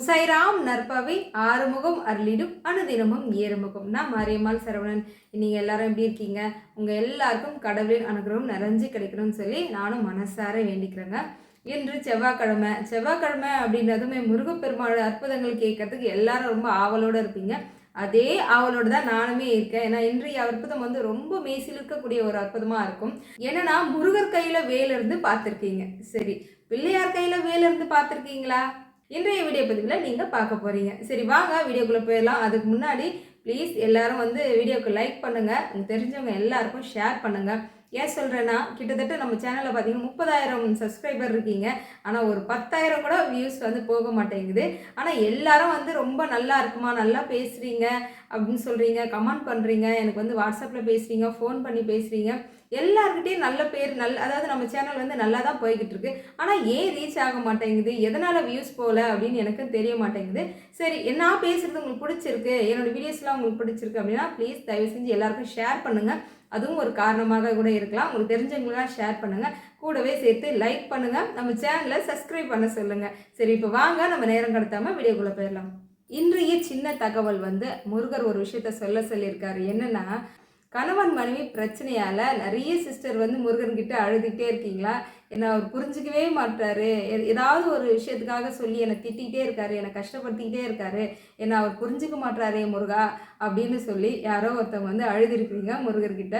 ஓம் சாய்ராம் நற்பவை ஆறுமுகம் அருளிடும் அனுதினமும் ஏறுமுகம். நான் மாரியம்மாள் சரவணன் நீங்கள் எல்லாரும் எப்படி இருக்கீங்க? உங்கள் எல்லாருக்கும் கடவுளின் அனுகிரகம் நிறைஞ்சு கிடைக்கணும்னு சொல்லி நானும் மனசார வேண்டிக்கிறேங்க. இன்று செவ்வாய்க்கிழமை. செவ்வாய்க்கிழமை அப்படின்றதுமே முருகப்பெருமாளோட அற்புதங்கள் கேட்கறதுக்கு எல்லாரும் ரொம்ப ஆவலோடு இருப்பீங்க. அதே ஆவலோடு தான் நானுமே இருக்கேன். ஏன்னா இன்றைய அற்புதம் வந்து ரொம்ப மெய்சிலிருக்கக்கூடிய ஒரு அற்புதமாக இருக்கும். என்னன்னா முருகர் கையில் வேலிருந்து பார்த்துருக்கீங்க. சரி பிள்ளையார் கையில் வேலிருந்து பார்த்துருக்கீங்களா? இன்றைய வீடியோ பதிவில் நீங்கள் பார்க்க போகிறீங்க சரி வாங்க வீடியோக்குள்ளே போயிடலாம். அதுக்கு முன்னாடி ப்ளீஸ் எல்லாரும் வந்து வீடியோக்கு லைக் பண்ணுங்கள் உங்களுக்கு தெரிஞ்சவங்க எல்லாருக்கும் ஷேர் பண்ணுங்கள் ஏன் சொல்கிறேன்னா கிட்டத்தட்ட நம்ம சேனலில் பார்த்தீங்கன்னா முப்பதாயிரம் சப்ஸ்கிரைபர் இருக்கீங்க. ஆனால் ஒரு பத்தாயிரம் கூட வியூஸ் வந்து போக மாட்டேங்குது. ஆனால் எல்லாரும் வந்து ரொம்ப நல்லா இருக்குமா? நல்லா பேசுகிறீங்க அப்படின்னு சொல்கிறீங்க கமெண்ட் பண்ணுறீங்க எனக்கு வந்து வாட்ஸ்அப்பில் பேசுகிறீங்க ஃபோன் பண்ணி பேசுகிறீங்க எல்லாருக்கிட்டையும் நல்ல பேர் நல் அதாவது நம்ம சேனல் வந்து நல்லா தான் போய்கிட்டு இருக்கு ஆனால் ஏன் ரீச் ஆக மாட்டேங்குது? எதனால் வியூஸ் போகல அப்படின்னு எனக்கு தெரிய மாட்டேங்குது. சரி நான் பேசுகிறது உங்களுக்கு பிடிச்சிருக்கு. என்னோடய வீடியோஸ்லாம் உங்களுக்கு பிடிச்சிருக்கு அப்படின்னா ப்ளீஸ் தயவு செஞ்சு எல்லாருக்கும் ஷேர் பண்ணுங்கள் அதுவும் ஒரு காரணமாக கூட இருக்கலாம். உங்களுக்கு தெரிஞ்சவங்களாம் ஷேர் பண்ணுங்கள் கூடவே சேர்த்து லைக் பண்ணுங்கள் நம்ம சேனலை சப்ஸ்கிரைப் பண்ண சொல்லுங்கள் சரி இப்போ வாங்க. நம்ம நேரம் கடத்தாமல் வீடியோக்குள்ளே போயிடலாம். இன்றைய சின்ன தகவல் வந்து முருகர் ஒரு விஷயத்த சொல்ல சொல்லியிருக்காரு. என்னன்னா கணவன் மனைவி பிரச்சனையால் நிறைய சிஸ்டர் வந்து முருகன்கிட்ட அழுதுகிட்டே இருக்கீங்களா? என்னை அவர் புரிஞ்சிக்கவே மாட்டாரு. ஏதாவது ஒரு விஷயத்துக்காக சொல்லி என்னை திட்டிகிட்டே இருக்காரு என்னை கஷ்டப்படுத்திக்கிட்டே இருக்காரு என்னை அவர் புரிஞ்சுக்க மாட்டாரே முருகா அப்படின்னு சொல்லி யாரோ ஒருத்தவங்க வந்து அழுதுருக்கீங்க முருகர்கிட்ட.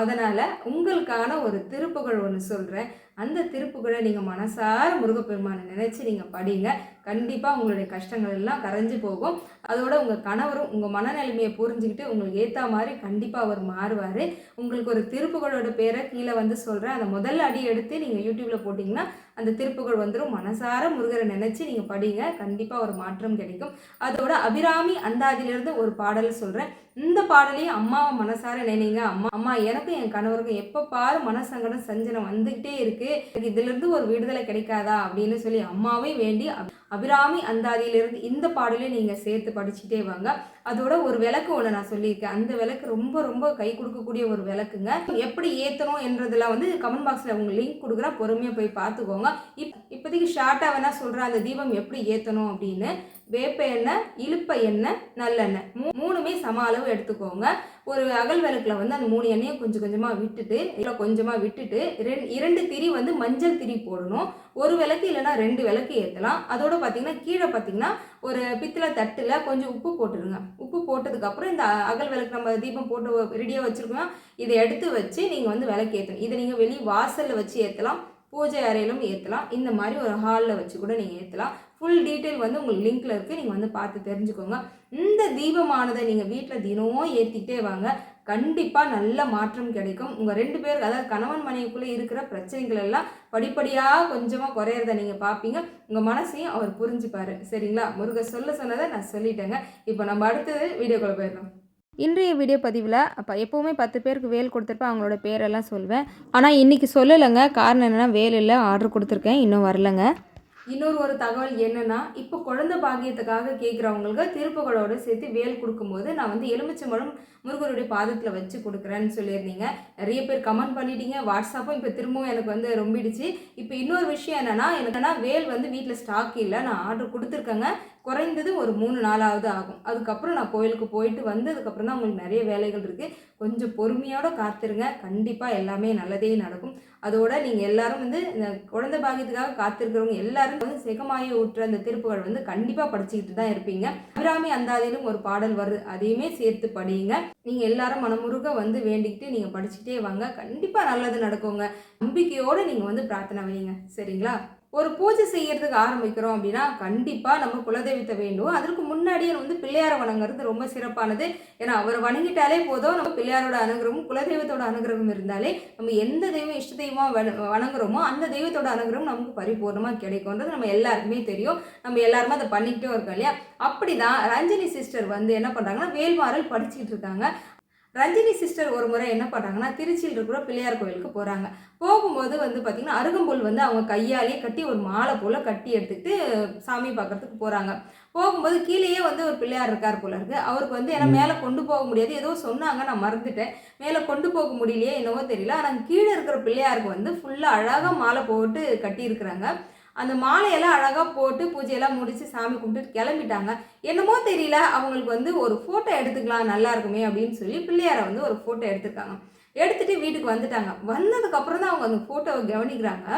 அதனால் உங்களுக்கான ஒரு திருப்புகழ் ஒன்று சொல்கிறேன் அந்த திருப்புகழை நீங்கள் மனசார முருகப்பெருமானை நினச்சி நீங்கள் படிங்க. கண்டிப்பாக உங்களுடைய கஷ்டங்கள் எல்லாம் கரைஞ்சு போகும். அதோட உங்கள் கணவரும் உங்கள் மனநிலைமையை புரிஞ்சுக்கிட்டு உங்களுக்கு ஏற்ற மாதிரி கண்டிப்பாக அவர் மாறுவார். உங்களுக்கு ஒரு திருப்புகழோட பேரை கீழே வந்து சொல்கிறேன் அந்த முதல் அடி எடுத்து நீங்கள் யூடியூப்பில் போட்டிங்கன்னா அந்த திருப்புகள் வந்துடும் மனசார முருகரை நினச்சி நீங்கள் படிங்க. கண்டிப்பாக ஒரு மாற்றம் கிடைக்கும். அதோட அபிராமி அந்தாதிலிருந்து ஒரு பாடல் சொல்கிறேன் இந்த பாடலையும் அம்மாவை மனசார நினைங்க. அம்மா அம்மா எனக்கும் என் கணவருக்கும் எப்போ பாரு மனசங்கடம் சஞ்சனம் வந்துக்கிட்டே இருக்கு. எனக்கு இதுலேருந்து ஒரு விடுதலை கிடைக்காதா அப்படின்னு சொல்லி அம்மாவையும் வேண்டி அபிராமி அந்தாதியிலிருந்து இந்த பாடலையும் நீங்கள் சேர்த்து படிச்சுட்டே வாங்க. அதோட ஒரு விளக்கு ஒன்று நான் சொல்லியிருக்கேன். அந்த விளக்கு ரொம்ப ரொம்ப கை கொடுக்கக்கூடிய ஒரு விளக்குங்க. எப்படி ஏற்றணும் என்றதெல்லாம் வந்து கமெண்ட் பாக்ஸில் உங்க லிங்க் கொடுக்குறேன். பொறுமையாக போய் பார்த்துக்கோங்க. இப் இப்போதைக்கு ஷார்ட்டாக வேணா சொல்கிறேன் அந்த தீபம் எப்படி ஏற்றணும் அப்படின்னு. வேப்ப எண்ணெய் இழுப்ப எண்ணெய் நல்லெண்ணெய். மூ மூணுமே சம அளவு எடுத்துக்கோங்க. ஒரு அகல் விளக்கில் வந்து அந்த மூணு எண்ணெயை கொஞ்சம் கொஞ்சமாக விட்டுட்டு இல்லை கொஞ்சமாக விட்டுட்டு ரெண்டு இரண்டு திரி வந்து மஞ்சள் திரி போடணும். ஒரு விளக்கு இல்லைன்னா ரெண்டு விளக்கு ஏற்றலாம் அதோட பார்த்தீங்கன்னா கீழே பார்த்தீங்கன்னா ஒரு பித்தளை தட்டில் கொஞ்சம் உப்பு போட்டுருங்க. உப்பு போட்டதுக்கப்புறம் இந்த அகல் விளக்கு நம்ம தீபம் போட்டு ரெடியாக வச்சுருக்கோம் இதை எடுத்து வச்சு நீங்கள் வந்து விளக்கு ஏற்றணும் இதை நீங்கள் வெளியே வாசலில் வச்சு ஏற்றலாம் பூஜை அறையிலும் ஏற்றலாம் இந்த மாதிரி ஒரு ஹாலில் வச்சு கூட நீங்கள் ஏற்றலாம் ஃபுல் டீட்டெயில் வந்து உங்களுக்கு லிங்க்கில் இருக்குது நீங்கள் வந்து பார்த்து தெரிஞ்சுக்கோங்க. இந்த தீபமானதை நீங்கள் வீட்டில் தினமும் ஏற்றிக்கிட்டே வாங்க. கண்டிப்பாக நல்ல மாற்றம் கிடைக்கும். உங்கள் ரெண்டு பேருக்கு அதாவது கணவன் மனைவிக்குள்ளே இருக்கிற பிரச்சனைகள் எல்லாம் படிப்படியாக கொஞ்சமாக குறையிறத நீங்கள் பார்ப்பீங்க. உங்கள் மனசையும் அவர் புரிஞ்சுப்பார். சரிங்களா? முருக சொல்ல சொன்னதை நான் சொல்லிட்டேங்க. இப்போ நம்ம அடுத்தது வீடியோக்குள்ளே போயிடலாம். இன்றைய வீடியோ பதிவில் அப்போ எப்போவுமே பத்து பேருக்கு வேல் கொடுத்துருப்பேன். அவங்களோட பேரெல்லாம் சொல்வேன். ஆனால் இன்றைக்கி சொல்லலைங்க. காரணம் என்னென்னா வேல் இல்லை ஆர்டர் கொடுத்துருக்கேன். இன்னும் வரலைங்க. இன்னொரு ஒரு தகவல் என்னென்னா இப்போ குழந்தை பாக்கியத்துக்காக கேட்குறவங்களுக்கு திருப்புகளோடு சேர்த்து வேல் கொடுக்கும்போது நான் வந்து எலுமிச்சம்பழம் முருகருடைய பாதத்தில் வச்சு கொடுக்குறேன்னு சொல்லியிருந்தீங்க. நிறைய பேர் கமெண்ட் பண்ணிட்டீங்க. வாட்ஸ்அப்பும் இப்போ திரும்பவும் எனக்கு வந்து ரொம்பிடுச்சு. இப்போ இன்னொரு விஷயம் என்னென்னா எனக்குன்னா வேல் வந்து வீட்டில் ஸ்டாக் இல்லை. நான் ஆர்டர் கொடுத்துருக்கேங்க. குறைந்தது ஒரு மூணு நாளாவது ஆகும். அதுக்கப்புறம் நான் கோயிலுக்கு போயிட்டு வந்ததுக்கப்புறம் தான் உங்களுக்கு நிறைய வேலைகள் இருக்குது கொஞ்சம் பொறுமையோட காத்திருங்க. கண்டிப்பாக எல்லாமே நல்லதே நடக்கும். அதோட நீங்கள் எல்லாரும் வந்து இந்த குழந்தை பாகியத்துக்காக காத்திருக்கிறவங்க எல்லாரும் வந்து சிகமாயை ஊற்ற அந்த திருப்புகள் வந்து கண்டிப்பாக படிச்சுக்கிட்டு தான் இருப்பீங்க. அபிராமி அந்தாதிலும் ஒரு பாடல் வருது. அதையுமே சேர்த்து படியுங்க. நீங்கள் எல்லாரும் மனமுருக வந்து வேண்டிக்கிட்டு நீங்கள் படிச்சுக்கிட்டே வாங்க. கண்டிப்பாக நல்லது நடக்குங்க. நம்பிக்கையோடு நீங்கள் வந்து பிரார்த்தனை வைங்க சரிங்களா? ஒரு பூஜை செய்யறதுக்கு ஆரம்பிக்கிறோம் அப்படின்னா கண்டிப்பாக நம்ம குலதெய்வத்தை வேண்டும் அதற்கு முன்னாடியே வந்து பிள்ளையாரை வணங்குறது ரொம்ப சிறப்பானது. ஏன்னா அவரை வணங்கிட்டாலே போதும். நம்ம பிள்ளையாரோட அனுகிரகமும் குலதெய்வத்தோட அனுகிரகம் இருந்தாலே நம்ம எந்த தெய்வம் இஷ்ட தெய்வமாக வண- வணங்குறோமோ அந்த தெய்வத்தோட அனுகிரகம் நமக்கு பரிபூர்ணமாக கிடைக்கும்ன்றது நம்ம எல்லாருக்குமே தெரியும். நம்ம எல்லாருமே அதை பண்ணிக்கிட்டே இருக்கோம் இல்லையா? அப்படிதான் ரஞ்சினி சிஸ்டர் வந்து என்ன பண்ணுறாங்கன்னா வேல்மாறல் படிச்சுக்கிட்டு இருக்காங்க. ரஞ்சினி சிஸ்டர் ஒரு முறை என்ன பண்ணுறாங்கன்னா திருச்சியில் இருக்கிற பிள்ளையார் கோயிலுக்கு போகிறாங்க போகும்போது வந்து பார்த்திங்கன்னா அருகம்புல் வந்து அவங்க கையாலேயே கட்டி ஒரு மாலை போல் கட்டி எடுத்துக்கிட்டு சாமி பார்க்கறதுக்கு போகிறாங்க போகும்போது கீழேயே வந்து ஒரு பிள்ளையார் இருக்கார் போல இருக்கு. அவருக்கு வந்து ஏன்னா மேலே கொண்டு போக முடியாது. ஏதோ சொன்னாங்க நான் மறந்துட்டேன். மேலே கொண்டு போக முடியலையே என்னவோ தெரியல. ஆனால் கீழே இருக்கிற பிள்ளையாருக்கு வந்து ஃபுல்லாக அழகாக மாலை போட்டு கட்டியிருக்கிறாங்க. அந்த மாலையெல்லாம் அழகாக போட்டு பூஜையெல்லாம் முடித்து சாமி கும்பிட்டு கிளம்பிட்டாங்க. என்னமோ தெரியல அவங்களுக்கு வந்து ஒரு ஃபோட்டோ எடுத்துக்கலாம் நல்லா இருக்குமே அப்படின்னு சொல்லி பிள்ளையாரை வந்து ஒரு ஃபோட்டோ எடுத்துருக்காங்க. எடுத்துகிட்டு வீட்டுக்கு வந்துட்டாங்க. வந்ததுக்கப்புறம் தான் அவங்க அந்த ஃபோட்டோவை கவனிக்கிறாங்க.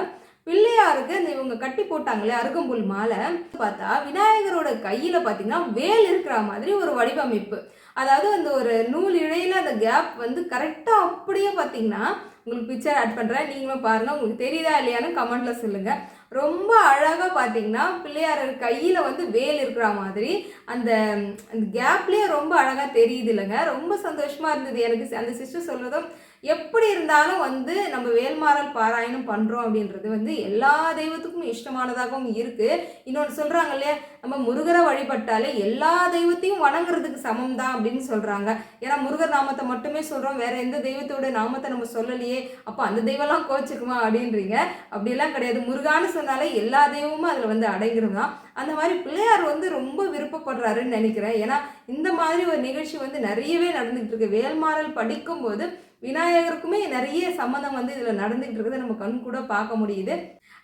பிள்ளையாருக்கு இந்த இவங்க கட்டி போட்டாங்களே அருகம்புல் மாலை பார்த்தா விநாயகரோட கையில் பார்த்தீங்கன்னா வேல் இருக்கிற மாதிரி ஒரு வடிவமைப்பு. அதாவது அந்த ஒரு நூல் இழையில் அந்த கேப் வந்து கரெக்டாக அப்படியே பார்த்தீங்கன்னா உங்களுக்கு பிக்சர் ஆட் பண்ணுறேன் நீங்களும் பாருங்கள் உங்களுக்கு தெரியுதா இல்லையான்னு கமெண்ட்டில் சொல்லுங்கள் ரொம்ப அழகாக பார்த்தீங்கன்னா பிள்ளையாரர் கையில் வந்து வேல் இருக்கிற மாதிரி அந்த அந்த கேப்லேயே ரொம்ப அழகாக தெரியுது இல்லைங்க. ரொம்ப சந்தோஷமாக இருந்தது எனக்கு. அந்த சிஸ்டர் சொல்கிறதும் எப்படி இருந்தாலும் வந்து நம்ம வேல்மாறல் பாராயணம் பண்ணுறோம் அப்படின்றது வந்து எல்லா தெய்வத்துக்கும் இஷ்டமானதாகவும் இருக்குது இன்னொன்று சொல்கிறாங்க இல்லையா? நம்ம முருகரை வழிபட்டாலே எல்லா தெய்வத்தையும் வணங்குறதுக்கு சமம் தான் அப்படின்னு சொல்கிறாங்க ஏன்னா முருகர் நாமத்தை மட்டுமே சொல்கிறோம் வேறு எந்த தெய்வத்தோட நாமத்தை நம்ம சொல்லலையே? அப்போ அந்த தெய்வம்லாம் கோச்சிக்குமா அப்படின்றீங்க? அப்படிலாம் கிடையாது. முருகான்னு சொன்னாலே எல்லா தெய்வமும் அதில் வந்து அடங்கிரும் தான் அந்த மாதிரி பிள்ளையார் வந்து ரொம்ப விருப்பப்படுறாருன்னு நினைக்கிறேன். ஏன்னா இந்த மாதிரி ஒரு நிகழ்ச்சி வந்து நிறையவே நடந்துகிட்டு இருக்கு. வேல்மாறல் படிக்கும்போது விநாயகருக்குமே நிறைய சம்மந்தம் வந்து இதில் நடந்துகிட்டு இருக்கிறத நம்ம கண் கூட பார்க்க முடியுது.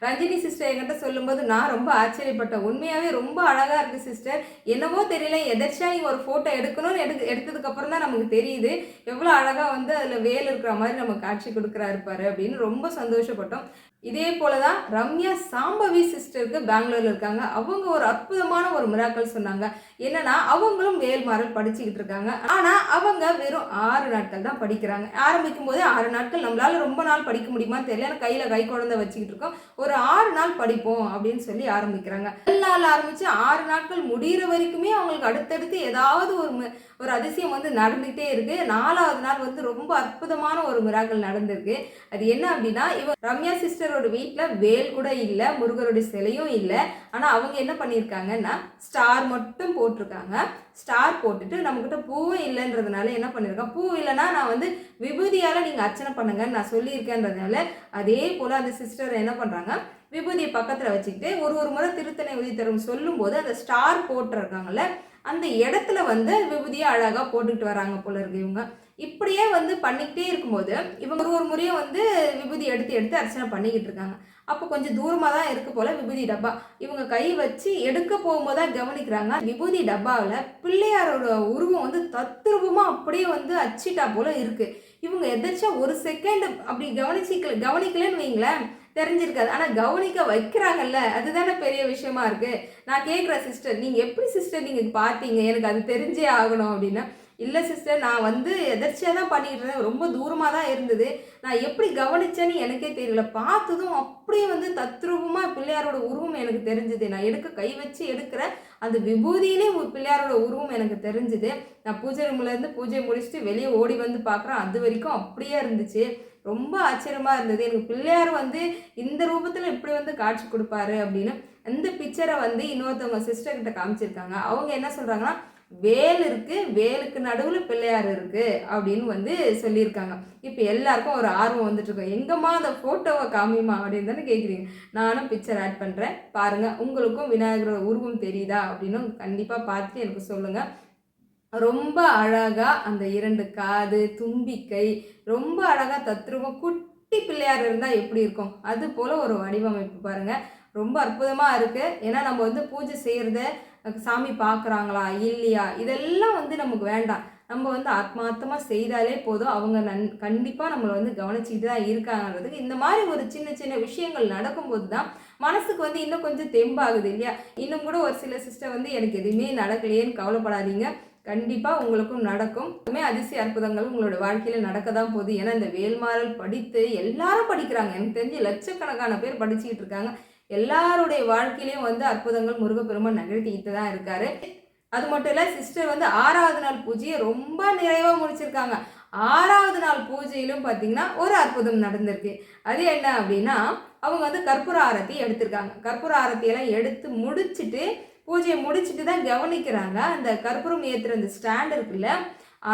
ரஞ்சினி சிஸ்டர் என்கிட்ட சொல்லும்போது நான் ரொம்ப ஆச்சரியப்பட்டேன். உண்மையாகவே ரொம்ப அழகாக இருக்குது சிஸ்டர் என்னவோ தெரியல எதாச்சும் நீங்கள் ஒரு ஃபோட்டோ எடுக்கணும்னு எடு எடுத்ததுக்கப்புறம் தான் நமக்கு தெரியுது. எவ்வளோ அழகாக வந்து அதில் வேல் இருக்கிற மாதிரி நம்ம காட்சி கொடுக்குறாரு இருப்பார் அப்படின்னு ரொம்ப சந்தோஷப்பட்டோம். இதே போல தான் ரம்யா சாம்பவி சிஸ்டருக்கு பெங்களூர்ல இருக்காங்க. அவங்க ஒரு அற்புதமான ஒரு மிராக்கள் சொன்னாங்க. என்னன்னா அவங்களும் வேல்மாறல் படிச்சுக்கிட்டு இருக்காங்க. ஆனா அவங்க வெறும் ஆறு நாட்கள் தான் படிக்கிறாங்க. ஆரம்பிக்கும் போதே ஆறு நாட்கள் நம்மளால ரொம்ப நாள் படிக்க முடியுமான்னு தெரியல. ஏன்னா கையில கை குழந்தை வச்சுக்கிட்டு இருக்கோம். ஒரு ஆறு நாள் படிப்போம் அப்படின்னு சொல்லி ஆரம்பிக்கிறாங்க. முதல் நாள் ஆரம்பித்து ஆறு நாட்கள் முடிகிற வரைக்குமே அவங்களுக்கு அடுத்தடுத்து ஏதாவது ஒரு ஒரு அதிசயம் வந்து நடந்துகிட்டே இருக்குது நாலாவது நாள் வந்து ரொம்ப அற்புதமான ஒரு மிராக்கள் நடந்திருக்கு. அது என்ன அப்படின்னா இவ ரம்யா சிஸ்டரோட வீட்டில் வேல் கூட இல்லை முருகருடைய சிலையும் இல்லை. ஆனால் அவங்க என்ன பண்ணியிருக்காங்கன்னா ஸ்டார் மட்டும் போட்டிருக்காங்க. ஸ்டார் போட்டுட்டு நம்மக்கிட்ட பூவும் இல்லைன்றதுனால என்ன பண்ணியிருக்கேன் பூ இல்லைன்னா நான் வந்து விபூதியால் நீங்கள் அர்ச்சனை பண்ணுங்கன்னு நான் சொல்லியிருக்கேன்றதுனால அதே போல் அந்த சிஸ்டர் என்ன பண்ணுறாங்க விபூதியை பக்கத்தில் வச்சுக்கிட்டு ஒரு ஒரு முறை திருத்தணை உதித்தரும் சொல்லும்போது அந்த ஸ்டார் போட்டிருக்காங்கல்ல அந்த இடத்துல வந்து விபூதியை அழகாக போட்டுக்கிட்டு வராங்க போல இருக்கு இவங்க. இப்படியே வந்து பண்ணிக்கிட்டே இருக்கும்போது இவங்க ஒரு ஒரு முறையும் வந்து விபூதி எடுத்து எடுத்து அர்ச்சனை பண்ணிக்கிட்டு இருக்காங்க. அப்போ கொஞ்சம் தூரமாக தான் இருக்க போல விபூதி டப்பா. இவங்க கை வச்சு எடுக்க போகும்போது தான் கவனிக்கிறாங்க. விபூதி டப்பாவில் பிள்ளையாரோட உருவம் வந்து தத்ரூபமாக அப்படியே வந்து அச்சிட்டா போல இருக்குது இவங்க எதாச்சா ஒரு செகண்ட் அப்படி கவனிச்சிக்கல கவனிக்கலன்னு வைங்களேன் தெரிஞ்சிருக்காது. ஆனால் கவனிக்க வைக்கிறாங்கல்ல அதுதானே பெரிய விஷயமா இருக்குது நான் கேட்குறேன் சிஸ்டர் நீங்கள் எப்படி சிஸ்டர் நீங்கள் பார்த்தீங்க? எனக்கு அது தெரிஞ்சே ஆகணும் அப்படின்னா இல்லை சிஸ்டர் நான் வந்து எதர்ச்சியாக தான் பண்ணிட்டு இருந்தேன். ரொம்ப தூரமாக தான் இருந்தது. நான் எப்படி கவனிச்சேன்னு எனக்கே தெரியல. பார்த்ததும் அப்படியே வந்து தத்ரூபமாக பிள்ளையாரோட உருவம் எனக்கு தெரிஞ்சுது. நான் எடுக்க கை வச்சு எடுக்கிற அந்த விபூதியிலே ஒரு பிள்ளையாரோட உருவம் எனக்கு தெரிஞ்சுது. நான் பூஜை ரூம்லேருந்து பூஜை முடிச்சுட்டு வெளியே ஓடி வந்து பார்க்குறேன். அது வரைக்கும் அப்படியே இருந்துச்சு. ரொம்ப ஆச்சரியமாக இருந்தது. எனக்கு பிள்ளையார் வந்து இந்த ரூபத்தில் இப்படி வந்து காட்சி கொடுப்பாரு அப்படின்னு. அந்த பிக்சரை வந்து இன்னொருத்தவங்க சிஸ்டர்கிட்ட காமிச்சிருக்காங்க. அவங்க என்ன சொல்கிறாங்கன்னா வேல் இருக்கு வேலுக்கு நடுவில் பிள்ளையார் இருக்கு அப்படின்னு வந்து சொல்லியிருக்காங்க. இப்போ எல்லாருக்கும் ஒரு ஆர்வம் வந்துட்டு இருக்கும் எங்கம்மா அந்த ஃபோட்டோவை காமிமா அப்படின்னு தானே கேட்குறீங்க நானும் பிக்சர் ஆட் பண்ணுறேன் பாருங்க உங்களுக்கும் விநாயகரோட உருவம் தெரியுதா அப்படின்னு கண்டிப்பாக பார்த்துட்டு எனக்கு சொல்லுங்கள் ரொம்ப அழகாக அந்த இரண்டு காது தும்பிக்கை ரொம்ப அழகாக தத்ரூபம் குட்டி பிள்ளையார் இருந்தால் எப்படி இருக்கும்? அது போல் ஒரு வடிவமைப்பு பாருங்க. ரொம்ப அற்புதமாக இருக்குது ஏன்னா நம்ம வந்து பூஜை செய்கிறத சாமி பார்க்குறாங்களா இல்லையா? இதெல்லாம் வந்து நமக்கு வேண்டாம். நம்ம வந்து ஆத்மார்த்தமாக செய்தாலே போதும். அவங்க நன் கண்டிப்பாக நம்மளை வந்து கவனிச்சுட்டு தான் இருக்காங்கன்றதுக்கு இந்த மாதிரி ஒரு சின்ன சின்ன விஷயங்கள் நடக்கும்போது தான் மனசுக்கு வந்து இன்னும் கொஞ்சம் தெம்பாகுது இல்லையா? இன்னும் கூட ஒரு சில சிஸ்டர் வந்து எனக்கு எதுவுமே நடக்கலையேன்னு கவலைப்படாதீங்க. கண்டிப்பாக உங்களுக்கும் நடக்கும். எப்பவுமே அதிசய அற்புதங்கள் உங்களோட வாழ்க்கையில் நடக்க தான் போகுது. ஏன்னா இந்த வேல்மாறல் படித்து எல்லாரும் படிக்கிறாங்க. எனக்கு தெரிஞ்சு லட்சக்கணக்கான பேர் படிச்சுக்கிட்டு இருக்காங்க. எல்லாருடைய வாழ்க்கையிலையும் வந்து அற்புதங்கள் முருகப்பெருமான் நிகழ்த்திக்கிட்டு தான் இருக்காரு. அது மட்டும் இல்லை சிஸ்டர் வந்து ஆறாவது நாள் பூஜையை ரொம்ப நிறைவாக முடிச்சிருக்காங்க. ஆறாவது நாள் பூஜையிலும் பார்த்தீங்கன்னா ஒரு அற்புதம் நடந்திருக்கு. அது என்ன அப்படின்னா அவங்க வந்து கற்பூர ஆரத்தி எடுத்திருக்காங்க. கற்பூர ஆரத்தியெல்லாம் எடுத்து முடிச்சிட்டு பூஜையை முடிச்சிட்டு தான் கவனிக்கிறாங்க. அந்த கற்பூரம் ஏற்றுற அந்த ஸ்டாண்ட் இருக்குல்ல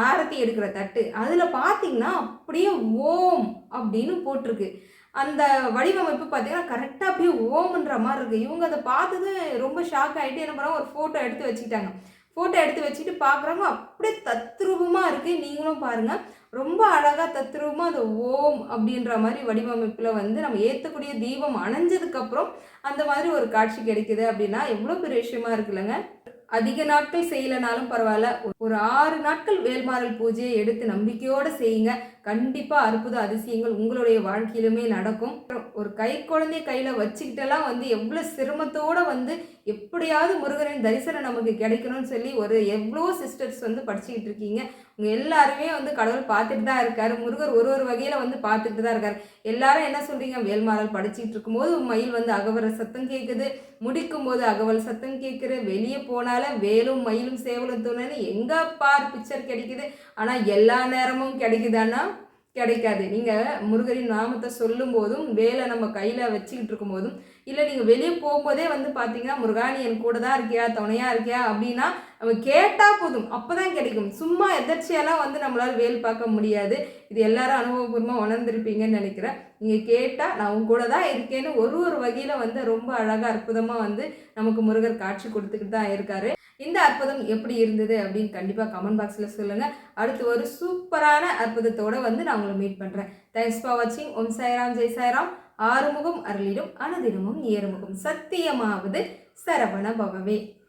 ஆரத்தி எடுக்கிற தட்டு. அதில் பார்த்தீங்கன்னா அப்படியே ஓம் அப்படின்னு போட்டிருக்கு. அந்த வடிவமைப்பு பார்த்தீங்கன்னா கரெக்டாக அப்படியே ஓம்ன்ற மாதிரி இருக்குது இவங்க அதை பார்த்தது ரொம்ப ஷாக் ஆகிட்டு என்ன பண்ணாங்க ஒரு ஃபோட்டோ எடுத்து வச்சுக்கிட்டாங்க. ஃபோட்டோ எடுத்து வச்சுட்டு பார்க்குறவங்க அப்படியே தத்ரூபமாக இருக்குது நீங்களும் பாருங்கள் ரொம்ப அழகாக தத்ரூபமாக அந்த ஓம் அப்படின்ற மாதிரி வடிவமைப்பில் வந்து நம்ம ஏற்றக்கூடிய தீபம் அணைஞ்சதுக்கப்புறம் அந்த மாதிரி ஒரு காட்சி கிடைக்குது அப்படின்னா எவ்வளோ பெரிய விஷயமா இருக்குல்லங்க அதிக நாட்கள் செய்யலைனாலும் பரவாயில்ல. ஒரு ஆறு நாட்கள் வேல்மாறல் பூஜையை எடுத்து நம்பிக்கையோடு செய்யுங்க. கண்டிப்பாக அற்புத அதிசயங்கள் உங்களுடைய வாழ்க்கையிலுமே நடக்கும். ஒரு கை குழந்தை கையில் வச்சுக்கிட்டெல்லாம் வந்து எவ்வளோ சிரமத்தோடு வந்து எப்படியாவது முருகனின் தரிசனம் நமக்கு கிடைக்கணும்னு சொல்லி ஒரு எவ்வளோ சிஸ்டர்ஸ் வந்து படிச்சுக்கிட்டு இருக்கீங்க. உங்கள் எல்லாருமே வந்து கடவுள் பார்த்துட்டு தான் இருக்கார். முருகர் ஒரு ஒரு வகையில் வந்து பார்த்துட்டு தான் இருக்கார். எல்லாரும் என்ன சொல்கிறீங்க வேல்மாறல் படிச்சுக்கிட்டு இருக்கும்போது மயில் வந்து அகவர சத்தம் கேட்குது முடிக்கும் போது அகவல் சத்தம் கேட்குது வெளியே போனாலும் வேலும் மயிலும் சேவலும் தோணுன்னு எங்கே பார் பிக்சர் கிடைக்குது. ஆனால் எல்லா நேரமும் கிடைக்குதான்னா கிடைக்காது. நீங்கள் முருகரின் நாமத்தை சொல்லும் போதும் வேலை நம்ம கையில் வச்சுக்கிட்டு இருக்கும்போதும் இல்லை நீங்கள் வெளியே போகும்போதே வந்து பார்த்தீங்கன்னா முருகா நீ என் கூட தான் இருக்கியா துணையாக இருக்கியா அப்படின்னா நம்ம கேட்டால் போதும். அப்போ தான் கிடைக்கும். சும்மா எதர்ச்சியெல்லாம் வந்து நம்மளால் வேல் பார்க்க முடியாது. இது எல்லாரும் அனுபவபூர்வமாக உணர்ந்திருப்பீங்கன்னு நினைக்கிறேன். நீங்கள் கேட்டால் நான் உங்க கூட தான் இருக்கேன்னு ஒரு ஒரு வகையில் வந்து ரொம்ப அழகாக அற்புதமாக வந்து நமக்கு முருகர் காட்சி கொடுத்துக்கிட்டு தான் இருக்காரு. இந்த அற்புதம் எப்படி இருந்தது அப்படின்னு கண்டிப்பாக கமெண்ட் பாக்ஸில் சொல்லுங்கள் அடுத்து ஒரு சூப்பரான அற்புதத்தோடு வந்து நான் உங்களை மீட் பண்ணுறேன் தேங்க்ஸ் ஃபார் வாட்சிங் ஓம் சாய்ராம். ஜெய் சாய்ராம். ஆறுமுகம் அருளிடும் அனுதினமும் ஏறுமுகம். சத்தியமாவது சரவண பவவே